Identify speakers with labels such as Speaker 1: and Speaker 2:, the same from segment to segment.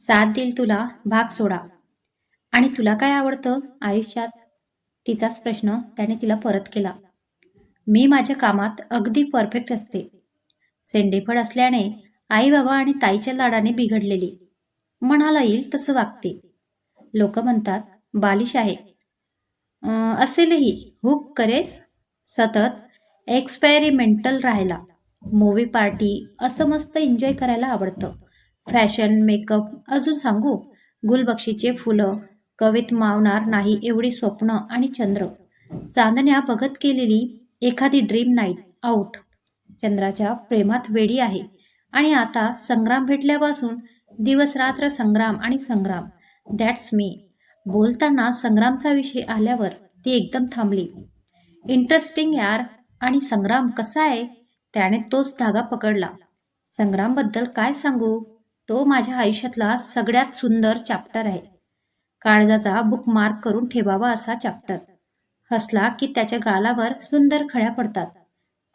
Speaker 1: साथ देईल तुला भाग सोडा. आणि तुला काय आवडतं? आयुष्यात? तिचाच प्रश्न त्याने तिला परत केला. मी माझ्या कामात अगदी परफेक्ट असते. सेंडेफळ असल्याने आई बाबा आणि ताईच्या लाडाने बिघडलेली. म्हणाला येईल तसं वागते. लोक म्हणतात बालिश आहे. असेलही. हुक करेस. सतत एक्सपेरिमेंटल राहायला. मूवी पार्टी असं मस्त एन्जॉय करायला आवडतं. फॅशन मेकअप अजून सांगू? गुलबक्षीचे फुलं कवेत मावणार नाही एवढी स्वप्न आणि चंद्र. चांदण्या बघत केलेली एखादी ड्रीम नाईट आऊट चंद्राच्या प्रेमात वेडी आहे. आणि आता संग्राम भेटल्यापासून दिवस रात्र संग्राम आणि संग्राम. दॅट्स मी बोलताना संग्रामचा विषय आल्यावर ती एकदम थांबली. इंटरेस्टिंग यार. आणि संग्राम कसा आहे? त्याने तोच धागा पकडला. संग्रामबद्दल काय सांगू? तो माझ्या आयुष्यातला सगळ्यात सुंदर चॅप्टर आहे. काळजाचा बुक मार्क करून ठेवावा असा चॅप्टर हसला की त्याच्या गालावर सुंदर खळ्या पडतात.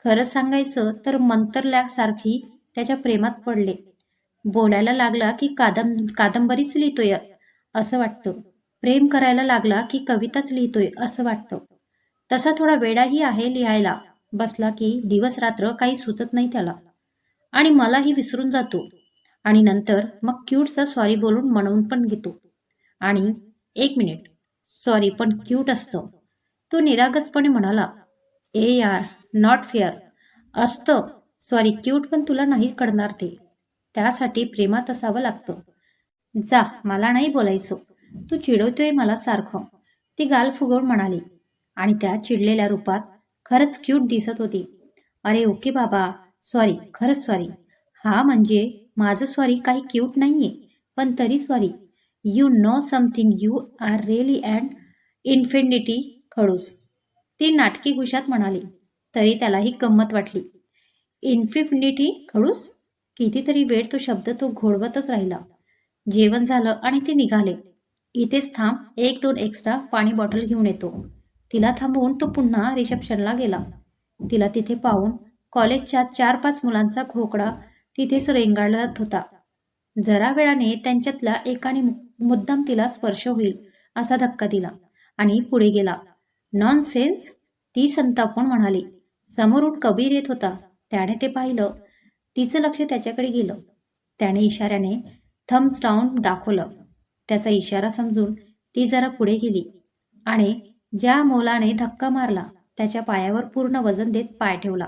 Speaker 1: खरं सांगायचं तर मंतरल्यासारखी त्याच्या प्रेमात पडले. बोलायला लागला की कादं कादंबरीच लिहितोय असं वाटतं. प्रेम करायला लागला की कविताच लिहितोय असं वाटतं. तसा थोडा वेळाही आहे लिहायला. बसला की दिवस रात्र काही सुचत नाही त्याला. आणि मलाही विसरून जातो. आणि नंतर मग क्यूटचा सॉरी बोलून म्हणून पण घेतो. आणि एक मिनिट सॉरी पण क्यूट असतं. तो निरागसपणे म्हणाला ए यार नॉट फेअर असतं. सॉरी क्यूट पण तुला नाही कळणार ते. त्यासाठी प्रेमात असावं लागतं. जा मला नाही बोलायचं. तू चिडवतोय मला सारखं. ती गाल फुगवून म्हणाली. आणि त्या चिडलेल्या रूपात खरंच क्यूट दिसत होती. अरे ओके बाबा. सॉरी खरंच सॉरी हा म्हणजे माझं सॉरी काही क्यूट नाहीये पण तरी sorry you know something you are really and infinity खडूस. ती नाटकी घुशात म्हणाली तरी त्यालाही गंमत वाटली. इन्फिनिटी खडूस? कितीतरी वेळ तो शब्द तो घोळवतच राहिला. जेवण झालं आणि ते निघाले. इथेच थांब एक दोन एक्स्ट्रा पाणी बॉटल घेऊन येतो. तिला थांबवून तो पुन्हा रिसेप्शनला गेला. तिला तिथे पाहून कॉलेजच्या चार पाच मुलांचा खोकडा तिथेच रेंगाळत होता. जरा वेळाने त्यांच्यातल्या एकाने मुद्दाम तिला स्पर्श होईल असा धक्का दिला आणि पुढे गेला. नॉन सेन्स ती संतापून म्हणाली. समोरून कबीर येत होता. त्याने ते पाहिलं. तिचं लक्ष त्याच्याकडे गेलं. त्याने इशाऱ्याने थम्स डाऊन दाखवलं. त्याचा इशारा समजून ती जरा पुढे गेली आणि ज्या मोलाने धक्का मारला त्याच्या पायावर पूर्ण वजन देत पाय ठेवला.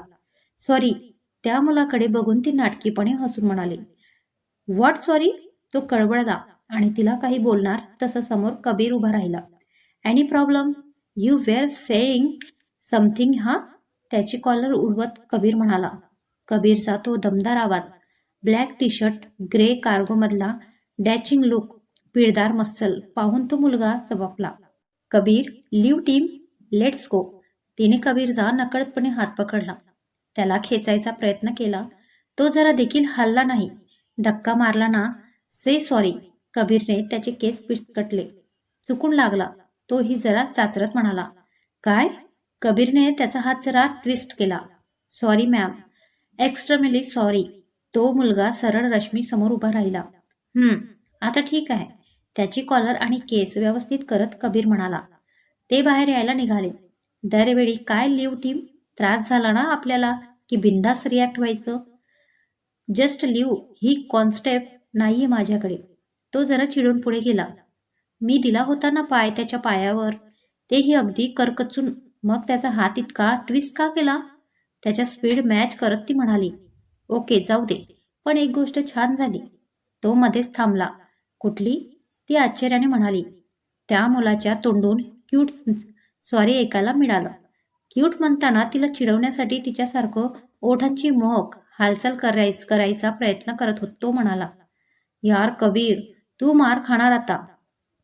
Speaker 1: सॉरी त्या मुलाकडे बघून ती नाटकीपणे हसून म्हणाली व्हॉट सॉरी? तो कळवळला आणि तिला काही बोलणार तसं समोर कबीर उभा राहिला. Any problem you were saying something हा त्याची कॉलर उडवत कबीर म्हणाला. कबीरचा तो दमदार आवाज ब्लॅक टी शर्ट ग्रे कार्गोमधला डॅचिंग लुक पिळदार मस्सल पाहून तो मुलगा चबकला Kabir leave team let's go तिने कबीरचा नकळतपणे हात पकडला. त्याला खेचायचा प्रयत्न केला. तो जरा देखील हल्ला नाही. धक्का मारला ना. Say sorry. कबीरने त्याचे केस पिचकटले. चुकून लागला. तोही जरा चाचरत म्हणाला. काय? कबीरने त्याचा हात जरा ट्विस्ट केला. Sorry ma'am. Extremely sorry. तो मुलगा सरळ रश्मी समोर उभा राहिला. हम्म. आता ठीक आहे. त्याची कॉलर आणि केस व्यवस्थित करत कबीर म्हणाला. ते बाहेर यायला निघाले. दरवेळी काय लिव टीम त्रास झाला ना आपल्याला की बिंदास रिॲक्ट व्हायचं? जस्ट लिव ही कॉन्स्टेप नाहीये माझ्याकडे. तो जरा चिडून पुढे गेला. मी दिला होता ना पाय त्याच्या पायावर? तेही अगदी करकचून. मग त्याचा हात इतका ट्विस्ट का केला? त्याच्या स्पीड मॅच करत ती म्हणाली ओके जाऊ दे. पण एक गोष्ट छान झाली. तो मध्येच थांबला. कुठली? ती आश्चर्याने म्हणाली त्या मुलाच्या तोंडून क्यूट सॉरी ऐकायला मिळालं. क्यूट म्हणताना तिला चिडवण्यासाठी तिच्यासारखं ओठांची मोहक हालचाल करायच करायचा प्रयत्न करत होतो तो म्हणाला यार कबीर तू मार खाणार आता.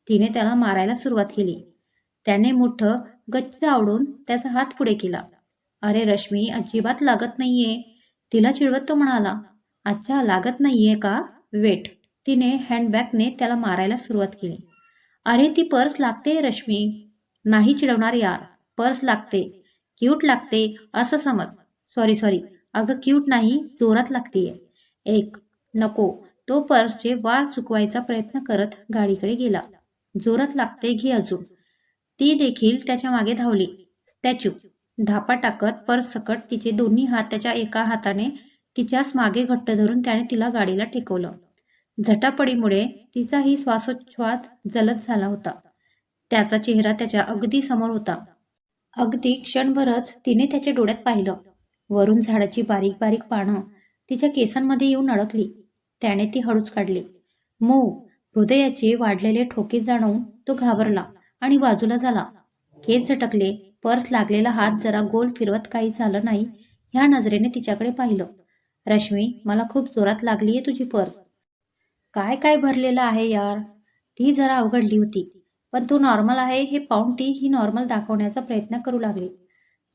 Speaker 1: तिने त्याला मारायला सुरुवात केली. त्याने मोठं गच्च आवडून त्याचा हात पुढे केला. अरे रश्मी अजिबात लागत नाहीये. तिला चिडवत तो म्हणाला अच्छा लागत नाहीये का? वेट. तिने हँडबॅगने त्याला मारायला सुरुवात केली. अरे ती पर्स लागते रश्मी. नाही चिडवणार यार पर्स लागते. क्यूट लागते असं समज. सॉरी सॉरी अगं क्यूट नाही जोरात लागतेय. एक नको. तो पर्सचे वार चुकवायचा प्रयत्न करत गाडीकडे गेला. जोरात लागते घे अजून. ती देखील त्याच्यामागे धावली. स्टॅच्यू. धापा टाकत पर्स सकट तिचे दोन्ही हात त्याच्या एका हाताने तिच्याच मागे घट्ट धरून त्याने तिला गाडीला टेकवलं. झटापडीमुळे तिचाही श्वासोच्छ्वास जलद झाला होता. त्याचा चेहरा त्याच्या अगदी समोर होता. अगदी क्षणभरच तिने त्याच्या डोळ्यात पाहिलं. वरून झाडाची बारीक बारीक पानं तिच्या केसांमध्ये येऊन अडकली. त्याने ती हळूच काढली. मऊ हृदयाचे वाढलेले ठोके जाणवून तो घाबरला आणि बाजूला झाला. केस झटकले पर्स लागलेला हात जरा गोल फिरवत काही झालं नाही ह्या नजरेने तिच्याकडे पाहिलं. रश्मी मला खूप जोरात लागली आहे तुझी पर्स. काय काय भरलेलं आहे यार? ती जरा अवघडली होती. पण तू नॉर्मल आहे हे पाहून ती ही नॉर्मल दाखवण्याचा प्रयत्न करू लागली.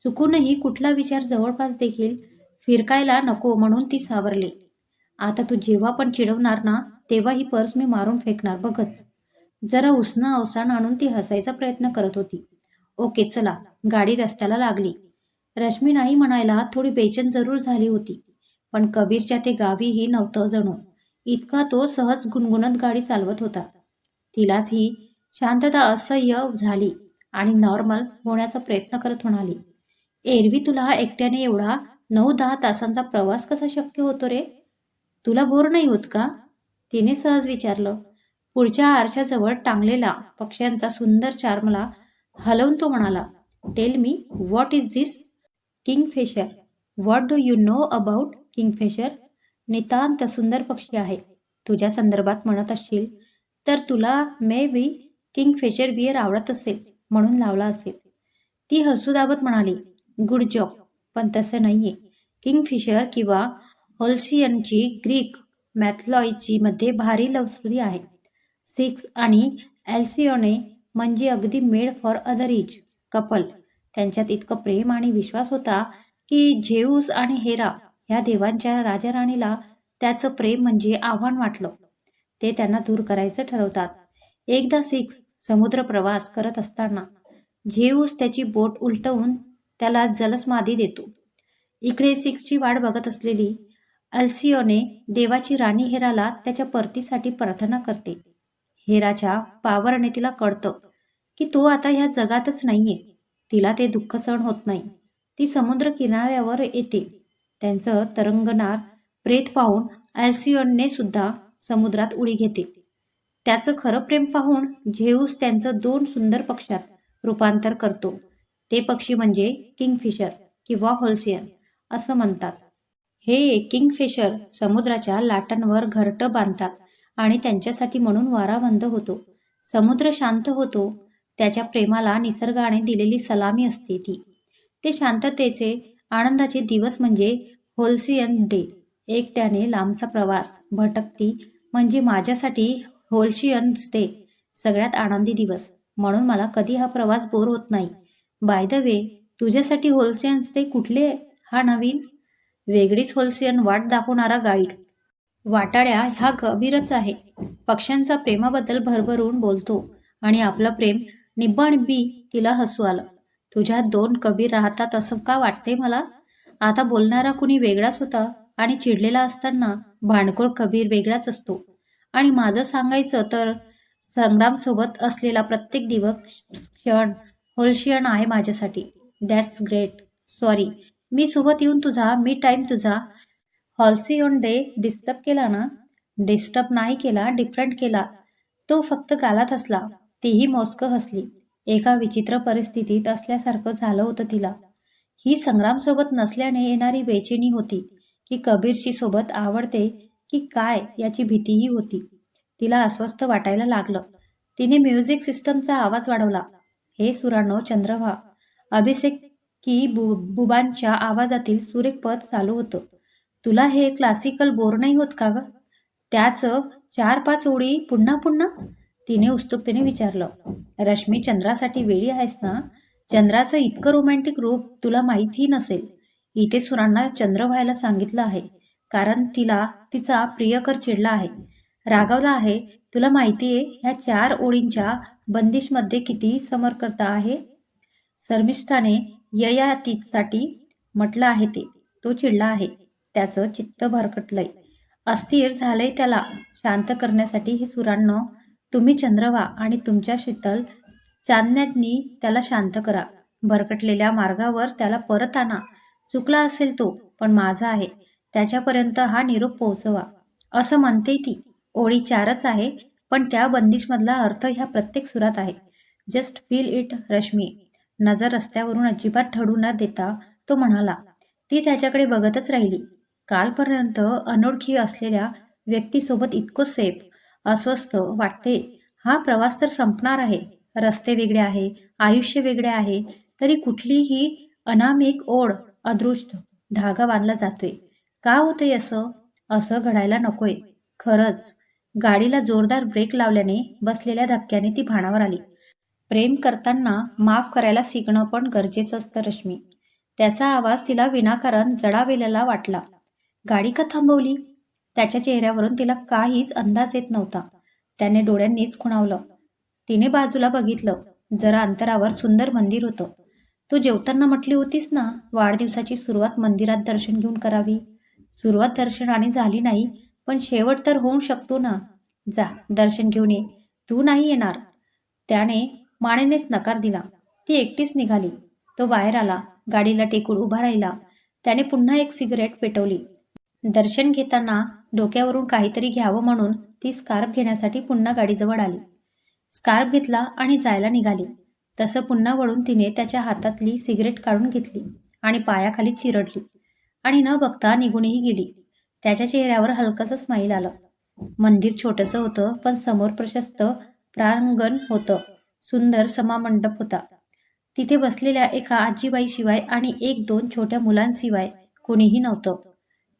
Speaker 1: चुकूनही कुठला विचार जवळपास देखील फिरकायला नको म्हणून ती सावरली. आता तू जेव्हा पण चिडवणार ना तेव्हा ही पर्स मी मारून फेकणार बघच. जरा उसनं अवसान आणून ती हसायचा प्रयत्न करत होती. ओके चला. गाडी रस्त्याला लागली. रश्मी नाही म्हणायला थोडी बेचन जरूर झाली होती. पण कबीरच्या ते गावीही नव्हतं जणू. इतका तो सहज गुणगुणत गाडी चालवत होता. तिलाच ही शांतता असह्य झाली आणि नॉर्मल होण्याचा प्रयत्न करत म्हणाली एरवी तुला एकट्याने एवढा नऊ दहा तासांचा प्रवास कसा शक्य होतो रे? तुला बोर नाही होत का? तिने सहज विचारलं. पुढच्या आरशाजवळ टांगलेला पक्ष्यांचा सुंदर चार्मला हलवून तो म्हणाला tell me what is this kingfisher what do you know about kingfisher नितांत सुंदर पक्षी आहे. तुझ्या संदर्भात म्हणत असशील तर तुला मे बी किंगफिशर बियर आवडत असेल म्हणून लावला असेल ती हसू दाबत म्हणाली गुड जॉब. पण तसं नाहीये. किंगफिशर किंवा होल्सियनची ग्रीक मॅथलॉईची मध्ये भारी लवस्टोरी आहे. सिक्स आणि एल्सिओने म्हणजे अगदी made for other is couple. त्यांच्यात इतकं प्रेम आणि विश्वास होता की झेऊस आणि हेरा ह्या देवांच्या राजाराणीला त्याचं प्रेम म्हणजे आव्हान वाटलं. ते त्यांना दूर करायचं ठरवतात. एकदा सिक्स समुद्र प्रवास करत असताना झेऊस त्याची बोट उलटवून त्याला जलसमाधी देतो. इकडे सिक्सची वाट बघत असलेली अल्सिओने देवाची राणी हेराला त्याच्या परतीसाठी प्रार्थना करते. हेराच्या पावरने तिला कळतं की तो आता ह्या जगातच नाहीये. तिला ते दुःख सहन होत नाही. ती समुद्र किनाऱ्यावर येते. त्यांचं तरंगणार प्रेत पाहून अल्सिओनने सुद्धा समुद्रात उडी घेते. त्याचं खरं प्रेम पाहून झेऊस त्यांचं दोन सुंदर पक्षात रूपांतर करतो. ते पक्षी म्हणजे किंगफिशर किंवा होल्सियन असं म्हणतात. हे किंगफिशर समुद्राच्या लाटांवर घरटं बांधतात आणि त्यांच्यासाठी म्हणून वारा बंद होतो. समुद्र शांत होतो त्याच्या प्रेमाला निसर्गाने दिलेली सलामी असते ती. ते शांततेचे आनंदाचे दिवस म्हणजे होल्सियन डे एकट्याने लांबचा प्रवास भटकती म्हणजे माझ्यासाठी होल्शियन्स डे सगळ्यात आनंदी दिवस. म्हणून मला कधी हा प्रवास बोर होत नाही. बाय द वे तुझ्यासाठी होल्सियन्स डे कुठले हा नवीन? वेगळीच होल्सियन वाट दाखवणारा गाईड वाटाड्या हा गंभीरच आहे. पक्ष्यांचा प्रेमाबद्दल भरभरून बोलतो आणि आपलं प्रेम निब्बण बी तिला हसू आलं. तुझ्यात दोन कबीर राहतात असं का वाटतंय मला? आता बोलणारा कुणी वेगळाच होता आणि चिडलेला असताना भांडखोर कबीर वेगळाच असतो. आणि माझं सांगायचं तर संग्रामसोबत असलेला प्रत्येक दिवस क्षण होलशियन आहे माझ्यासाठी. दॅट्स ग्रेट सॉरी मी सोबत येऊन तुझा मी टाईम तुझा हॉल्सिओन डे डिस्टर्ब केला ना? डिस्टर्ब नाही केला डिफरंट केला. तो फक्त गालात हसला. तीही मोजकं हसली. एका विचित्र परिस्थितीत असल्यासारखं झालं होतं तिला. ही संग्रामसोबत नसल्याने येणारी बेचिनी होती की कबीरशी सोबत आवडते की काय याची भीतीही होती. तिला अस्वस्थ वाटायला लागलं. तिने म्युझिक सिस्टमचा आवाज वाढवला. हे सुराणो चंद्रभा अभिषेक की बु बुबांच्या आवाजातील सुरेख पद चालू होतं. तुला हे क्लासिकल बोर नाही होत का ग? त्याचं चार पाच ओळी पुन्हा पुन्हा? तिने उत्सुकतेने विचारलं. रश्मी चंद्रासाठी वेळी आहेस ना? चंद्राचं इतकं रोमॅन्टिक रूप तुला माहितीही नसेल. इथे सुरांना चंद्र व्हायला सांगितलं आहे. कारण तिला तिचा प्रियकर चिडला आहे. रागवला आहे तुला माहिती आहे ह्या चार ओळींच्या बंदिशमध्ये किती समर्कता आहे? शर्मिष्ठाने ययातीसाठी म्हटलं आहे ते. तो चिडला आहे. त्याचं चित्त भरकटलंय. अस्थिर झालंय त्याला. शांत करण्यासाठी हे सुरांनो तुम्ही चंद्र व्हा आणि तुमच्या शीतल चांदण्यानी त्याला शांत करा. भरकटलेल्या मार्गावर त्याला परत आणा. चुकला असेल तो पण माझा आहे. त्याच्यापर्यंत हा निरोप पोहोचवा. असं म्हणते ती. ओळी चारच आहे पण त्या बंदिशमधला अर्थ ह्या प्रत्येक सुरात आहे. Just feel it Rashmi. नजर रस्त्यावरून अजिबात ठडू न देता तो म्हणाला ती त्याच्याकडे बघतच राहिली. कालपर्यंत अनोळखी असलेल्या व्यक्तीसोबत इतकं सेफ अस्वस्थ वाटते. हा प्रवास तर संपणार आहे. रस्ते वेगळे आहे आयुष्य वेगळे आहे. तरी कुठलीही अनामिक ओढ अदृष्ट धागा बांधला जातोय. का होतंय असं? असं घडायला नकोय. खरंच गाडीला जोरदार ब्रेक लावल्याने बसलेल्या धक्क्याने ती भाणावर आली. प्रेम करताना माफ करायला शिकणं पण गरजेचं असतं रश्मी. त्याचा आवाज तिला विनाकारण जडावेलेला वाटला. गाडी का थांबवली? त्याच्या चेहऱ्यावरून तिला काहीच अंदाज येत नव्हता. त्याने डोळ्यांनीच खुणावलं. तिने बाजूला बघितलं. जरा अंतरावर सुंदर मंदिर होतं. तू जेवताना म्हटली होतीस ना वाढदिवसाची सुरुवात मंदिरात दर्शन घेऊन करावी? सुरुवात दर्शनाने झाली नाही पण शेवट तर होऊ शकतो ना. जा दर्शन घेऊन ये. तू नाही येणार. त्याने मानेनेच नकार दिला. ती एकटीच निघाली. तो बाहेर आला. गाडीला टेकून उभा राहिला. त्याने पुन्हा एक सिगरेट पेटवली. दर्शन घेताना डोक्यावरून काहीतरी घ्यावं म्हणून ती स्कार्फ घेण्यासाठी पुन्हा गाडीजवळ आली. स्कार्फ घेतला आणि जायला निघाली. तसं पुन्हा वळून तिने त्याच्या हातातली सिगरेट काढून घेतली आणि पायाखाली चिरडली. आणि न बघता निघूनही गेली. त्याच्या चेहऱ्यावर हलकंसं स्माईल आलं. मंदिर छोटंसं होतं पण समोर प्रशस्त प्रांगण होतं. सुंदर समामंडप होता. तिथे बसलेल्या एका आजीबाईशिवाय आणि एक दोन छोट्या मुलांशिवाय कोणीही नव्हतं.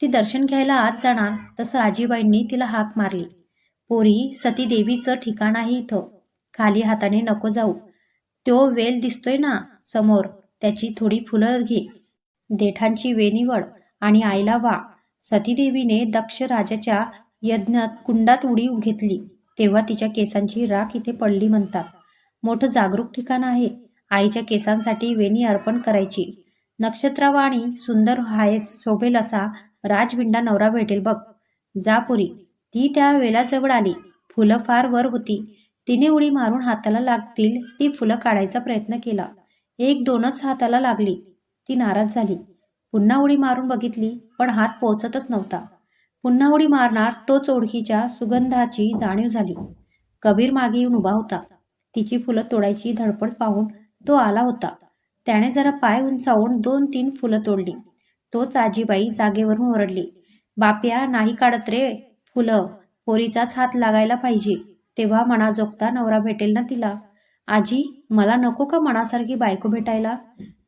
Speaker 1: ती दर्शन घ्यायला आत जाणार तसं आजीबाईंनी तिला हाक मारली. पोरी सती देवीचं ठिकाण आहे इथं. खाली हाताने नको जाऊ. तो वेल दिसतोय ना समोर. त्याची थोडी फुलं घे. देठांची वेणीवड आणि आईला वा. सतीदेवीने दक्ष राजाच्या यज्ञात कुंडात उडी घेतली तेव्हा तिच्या केसांची राख इथे पडली म्हणतात. मोठं जागरूक ठिकाण आहे. आईच्या केसांसाठी वेणी अर्पण करायची. नक्षत्रवाणी सुंदर हायस शोभेल असा राजविंडा नवरा भेटेल बघ. जापुरी ती त्या वेलाजवळ आली. फुलं फार वर होती. तिने उडी मारून हाताला लागतील ती फुलं काढायचा प्रयत्न केला. एक दोनच हाताला लागली. ती नाराज झाली. पुन्हा उडी मारून बघितली पण हात पोचतच नव्हता. पुन्हा उडी मारणार तोच ओळखीच्या सुगंधाची जाणीव झाली. कबीर मागे येऊन उभा होता. तिची फुलं तोडायची धडपड पाहून तो आला होता. त्याने जरा पाय उंचावून दोन तीन फुलं तोडली. तोच आजीबाई जागेवरून ओरडली बाप्या नाही काढत रे फुलं. पोरीचाच हात लागायला पाहिजे. तेव्हा मनाजोगता नवरा भेटेल ना तिला? आजी मला नको का मनासारखी बायको भेटायला?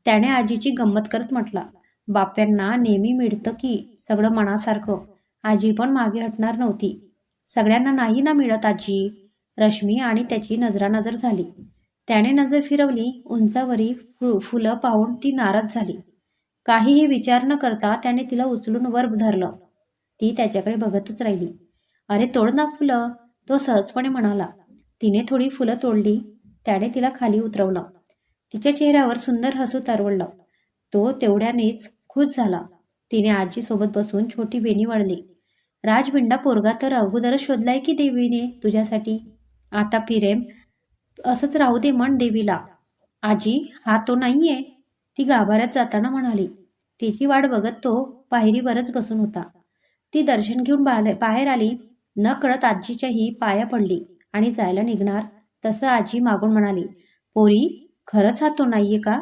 Speaker 1: त्याने आजीची गंमत करत म्हटला बाप्यांना नेहमी मिळतं की सगळं मनासारखं. आजी पण मागे हटणार नव्हती. सगळ्यांना नाही ना मिळत आजी. रश्मी आणि त्याची नजरानजर झाली. त्याने नजर फिरवली उंचावरी फु फुलं पाहून ती नाराज झाली. काहीही विचार न करता त्याने तिला उचलून वर धरलं. ती त्याच्याकडे बघतच राहिली. अरे तोड ना फुलं तो सहजपणे म्हणाला. तिने थोडी फुलं तोडली. त्याने तिला खाली उतरवलं. तिच्या चेहऱ्यावर सुंदर हसू तरवळलं. तो तेवढ्यानेच खुश झाला. तिने आजीसोबत बसून छोटी वेणी वळली राजबिंडा पोरगा तर अगोदरच शोधलाय की देवीने तुझ्यासाठी. आता पिरेम असंच राहू दे म्हण देवीला. आजी हा तो नाहीये. ती गाभाऱ्यात जाताना म्हणाली. तिची वाट बघत तो पायरीवरच बसून होता. ती दर्शन घेऊन बाहेर बाहेर आली. न कळत आजीच्याही पाया पडली आणि जायला निघणार तसं आजी मागून म्हणाली पोरी खरंच हा तो नाहीये का?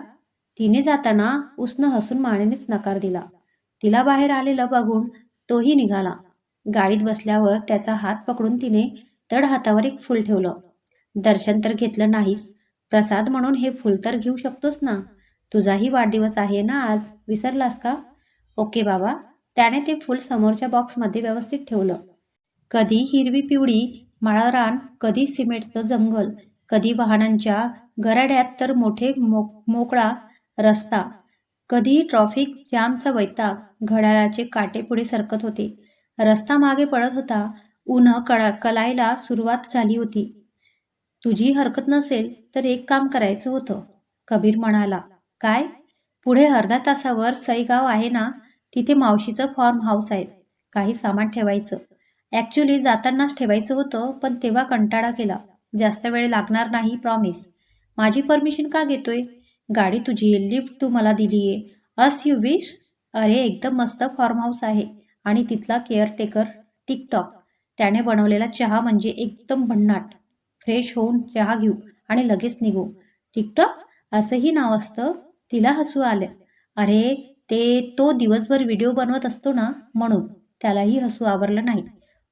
Speaker 1: तिने जाताना उसनं हसून मानेनेच नकार दिला. तिला बाहेर आलेलं बघून तोही निघाला. गाडीत बसल्यावर त्याचा हात पकडून तिने तड हातावर एक फूल ठेवलं. दर्शन तर घेतलं नाहीस. प्रसाद म्हणून हे फूल तर घेऊ शकतोस ना? तुझाही वाढदिवस आहे ना आज? विसरलास का? ओके बाबा. त्याने ते फूल समोरच्या बॉक्समध्ये व्यवस्थित ठेवलं. कधी हिरवी पिवळी माळरान कधी सिमेंटचं जंगल कधी वाहनांच्या गराड्यात तर मोठे मोकळा रस्ता. कधी ट्रॉफिक जामचा वैताग घड्याळाचे काटे पुढे सरकत होते. रस्ता मागे पडत होता. उन्ह कळा कलायला सुरुवात झाली होती. तुझी हरकत नसेल तर एक काम करायचं होतं. कबीर म्हणाला काय? पुढे अर्धा तासावर सईगाव आहे ना? तिथे मावशीचं फॉर्म हाऊस आहे. काही सामान ठेवायचं. ॲक्च्युली जातानाच ठेवायचं होतं पण तेव्हा कंटाळा केला. जास्त वेळ लागणार नाही प्रॉमिस माझी परमिशन का घेतोय? गाडी तुझी लिफ्ट तू मला दिली आहे अस यू विश अरे एकदम मस्त फार्म हाऊस आहे. आणि तिथला केअरटेकर टिकटॉक त्याने बनवलेला चहा म्हणजे एकदम भन्नाट. फ्रेश होऊन चहा घेऊ आणि लगेच निघू. टिकटॉक असंही नाव असतं? तिला हसू आलं. अरे ते तो दिवसभर व्हिडिओ बनवत असतो ना म्हणून. त्यालाही हसू आवरलं नाही.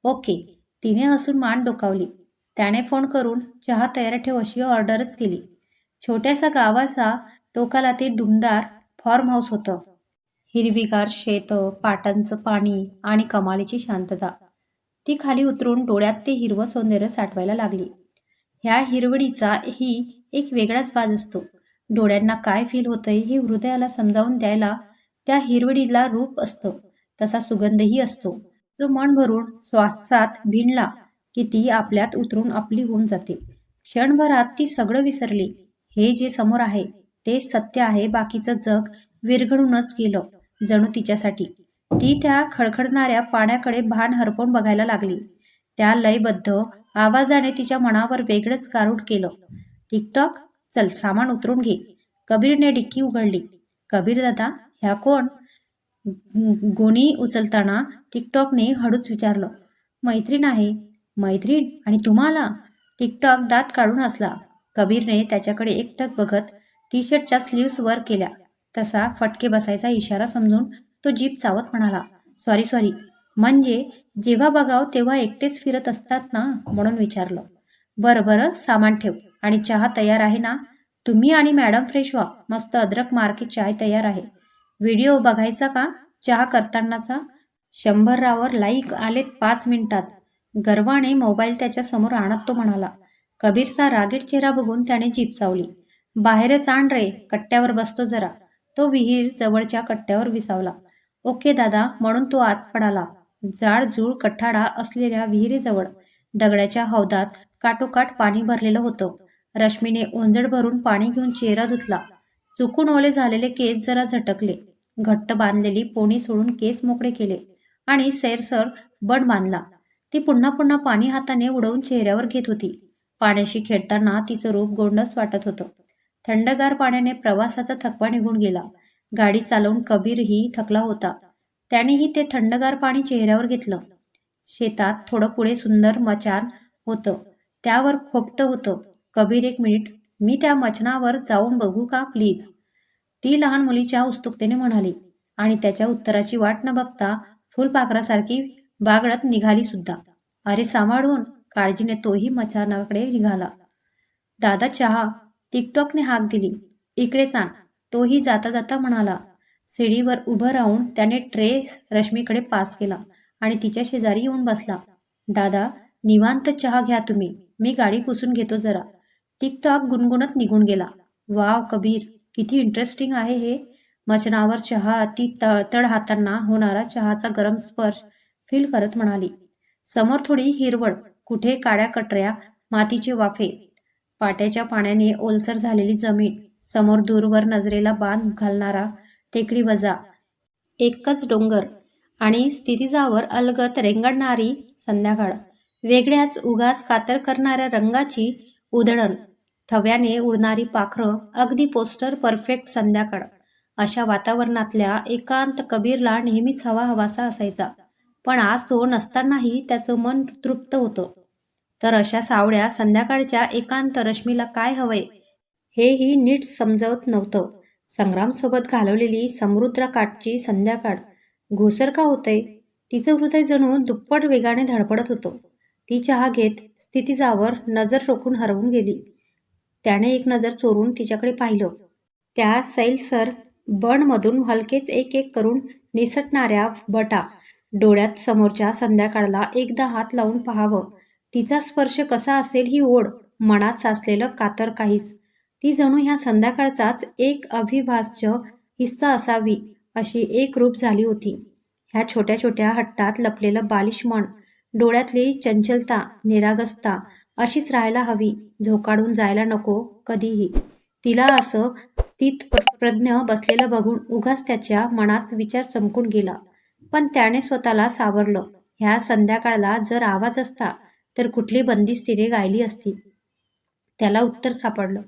Speaker 1: ओके तिने हसून मान डोकावली. त्याने फोन करून चहा तयार ठेव अशी ऑर्डरच केली. छोट्यासा गावाचा टोकाला ते डुमदार फार्म हाऊस होतं. हिरवीगार शेत पाटांचं पाणी आणि कमालीची शांतता. ती खाली उतरून डोळ्यात ते हिरवं सौंदर्य साठवायला लागली. ह्या हिरवडीचा ही एक वेगळाच बाज असतो. डोळ्यांना काय फील होतंय हे हृदयाला समजावून द्यायला त्या हिरवडीला रूप असतं. तसा सुगंधही असतो. जो मन भरून श्वासात भिणला. की ती आपल्यात उतरून आपली होऊन जाते. क्षणभरात ती सगळं विसरली. हे जे समोर आहे ते सत्य आहे बाकीचं जग विरघळूनच गेलं जणू तिच्यासाठी. ती त्या खडखडणाऱ्या पाण्याकडे भान हरपून बघायला लागली. त्या लयबद्ध आवाजाने तिच्या मनावर वेगळंच गारूड केलं. टिकटॉक चल सामान उतरून घे. कबीरने डिक्की उघडली. कबीर दादा ह्या कोण? गोणी उचलताना टिकटॉकने हळूच विचारलं. मैत्रीण आहे मैत्रीण आणि तुम्हाला? टिकटॉक दात काढून असला कबीरने त्याच्याकडे एकटक बघत टी शर्टच्या स्लीव्स वर केल्या. तसा फटके बसायचा इशारा समजून तो जीप चावत म्हणाला सॉरी सॉरी म्हणजे जेव्हा बघाव तेव्हा एकटेच फिरत असतात ना? म्हणून विचारलं. बरं बरं. सामान ठेव. आणि चहा तयार आहे ना? तुम्ही आणि मॅडम फ्रेश व्हा. मस्त अद्रक मार्के चाय तयार आहे. व्हिडिओ बघायचा का? चहा करतानाचा? शंभरावर लाईक आलेत पाच मिनिटात. गर्वाने मोबाईल त्याच्यासमोर आणत तो म्हणाला कबीरचा रागीट चेहरा बघून त्याने जीप चावली. बाहेरच आण रे कट्ट्यावर बसतो जरा. तो विहीर जवळच्या कट्ट्यावर विसावला. ओके दादा म्हणून तो आत पडाला. जाडजूळ कठाडा असलेल्या विहिरीजवळ दगडाच्या हौदात काटोकाट पाणी भरलेलं होतं. रश्मीने ओंजड भरून पाणी घेऊन चेहरा धुतला. चुकून ओले झालेले केस जरा झटकले. घट्ट बांधलेली पोणी सोडून केस मोकळे केले आणि सैरसर बड बांधला. ती पुन्हा पुन्हा पाणी हाताने उडवून चेहऱ्यावर घेत होती. पाण्याशी खेळताना तिचं रूप गोंडस वाटत होतं. थंडगार पाण्याने प्रवासाचा थकवा निघून गेला. गाडी चालवून कबीरही थकला होता. त्यानेही ते थंडगार पाणी चेहऱ्यावर घेतलं. शेतात थोडं पुढे सुंदर मचान होतं. त्यावर खोपटं होतं. कबीर एक मिनिट. मी त्या मचनावर जाऊन बघू का प्लीज? ती लहान मुलीच्या उत्सुकतेने म्हणाली. आणि त्याच्या उत्तराची वाट न बघता फुलपाखरासारखी बागडत निघाली सुद्धा. अरे सांभाळून काळजीने तोही मचानाकडे निघाला. दादा चहा टिकटॉकने हाक दिली. इकडे आण तोही जाता जाता म्हणाला. शिडीवर उभं राहून त्याने ट्रे रश्मीकडे पास केला आणि तिच्या शेजारी येऊन बसला. दादा निवांत चहा घ्या तुम्ही. मी गाडी पुसून घेतो जरा. टिकटॉक गुणगुणत निघून गेला. वाव कबीर किती इंटरेस्टिंग आहे हे. मचनावर चहा अति तळतड हातांना होणारा चहाचा गरम स्पर्श फील करत म्हणाली समोर थोडी हिरवळ कुठे काळ्या कटऱ्या मातीचे वाफे. पाट्याच्या पाण्याने ओलसर झालेली जमीन समोर दूरवर नजरेला बांध घालणारा टेकडी वजा. एकच डोंगर आणि स्थितीजावर अलगत रेंगडणारी संध्याकाळ. वेगळ्याच उगाच कातर करणाऱ्या रंगाची उधळण. थव्याने उडणारी पाखरं अगदी पोस्टर परफेक्ट संध्याकाळ. अशा वातावरणातल्या एकांत कबीरला नेहमीच हवा हवासा असायचा. पण आज तो नसतानाही त्याचं मन तृप्त होतं. तर अशा सावळ्या संध्याकाळच्या एकांत रश्मीला काय हवंय हेही नीट समजवत नव्हतं. संग्रामसोबत घालवलेली समुद्रकाठची संध्याकाळ घोसर का होतंय? तिचं हृदय जणू दुप्पट वेगाने धडपडत होतं. ती चहा घेत स्थितीजावर नजर रोखून हरवून गेली. त्याने एक नजर चोरून तिच्याकडे पाहिलं. त्या सैलसर बणमधून हलकेच एक एक करून निसटणाऱ्या बटा डोळ्यात समोरच्या संध्याकाळला एकदा हात लावून पाहावं. तिचा स्पर्श कसा असेल ही ओढ मनात साचलेलं कातर काहीच. ती जणू ह्या संध्याकाळचाच एक अभिभाष्य हिस्सा असावी अशी एक रूप झाली होती. ह्या छोट्या छोट्या हट्टात लपलेलं बालिश मन डोळ्यातली चंचलता निरागसता अशीच राहायला हवी झोकाडून जायला नको कधीही. तिला असं स्थित प्रज्ञ बसलेलं बघून उगाच त्याच्या मनात विचार चमकून गेला. पण त्याने स्वतःला सावरलं. ह्या संध्याकाळला जर आवाज असता तर कुठली बंदिस्त तिने गायली असती? त्याला उत्तर सापडलं.